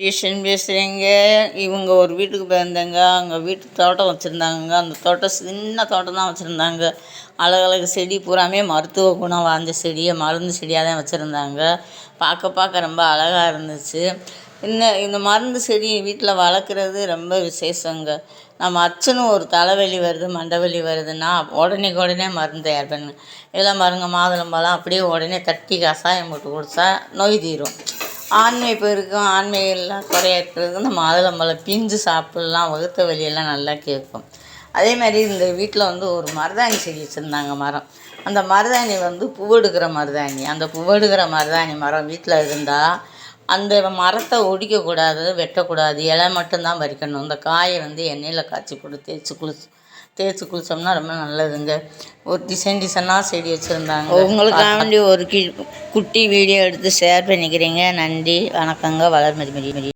ரிஷன் பேசுகிறேங்க இவங்க ஒரு வீட்டுக்கு போயிருந்தாங்க அங்கே வீட்டு தோட்டம் வச்சுருந்தாங்க அந்த தோட்டம் சின்ன தோட்டம் தான் வச்சுருந்தாங்க. அழகழகு செடி பூராமே மருத்துவ குணம் வாய்ந்த செடியை மருந்து செடியாக தான் வச்சுருந்தாங்க. பார்க்க பார்க்க ரொம்ப அழகாக இருந்துச்சு. இந்த இந்த மருந்து செடி வீட்டில் வளர்க்குறது ரொம்ப விசேஷங்க. நம்ம அச்சுன்னு ஒரு தலைவலி வருது மண்டவலி வருதுன்னா உடனே உடனே மருந்து தயார் பண்ணுங்க இதெல்லாம் மருங்க மாதுளம்பழம் அப்படியே உடனே தட்டி கசாயம் போட்டு குடித்தா நோய் தீரும். ஆண்மை பெருக்கும் ஆண்மை எல்லாம் குறைய இருக்கிறதுக்கு இந்த மாதுளம்பழம் பிஞ்சு சாப்பிட்லாம் வகுத்த வலியெல்லாம் நல்லா கேட்கும். அதே மாதிரி இந்த வீட்டில் வந்து ஒரு மருதாணி செடி வச்சுருந்தாங்க மரம். அந்த மருதாணி வந்து பூவெடுக்கிற மருதாணி. அந்த பூவெடுக்கிற மருதாணி மரம் வீட்டில் இருந்தால் அந்த மரத்தை ஒடிக்கக்கூடாது வெட்டக்கூடாது இலை மட்டும்தான் பறிக்கணும். இந்த காயை வந்து எண்ணெயில் காய்ச்சி போட்டு தேய்ச்சி குளிச்சு தேய்ச்சி குளித்தோம்னா ரொம்ப நல்லதுங்க. ஒரு டிசைன் டிசைனாக செடி வச்சுருந்தாங்க. உங்களுக்காக வேண்டி ஒரு கி குட்டி வீடியோ எடுத்து ஷேர் பண்ணிக்கிறீங்க. நன்றி வணக்கங்க. வளர்மதி மதி.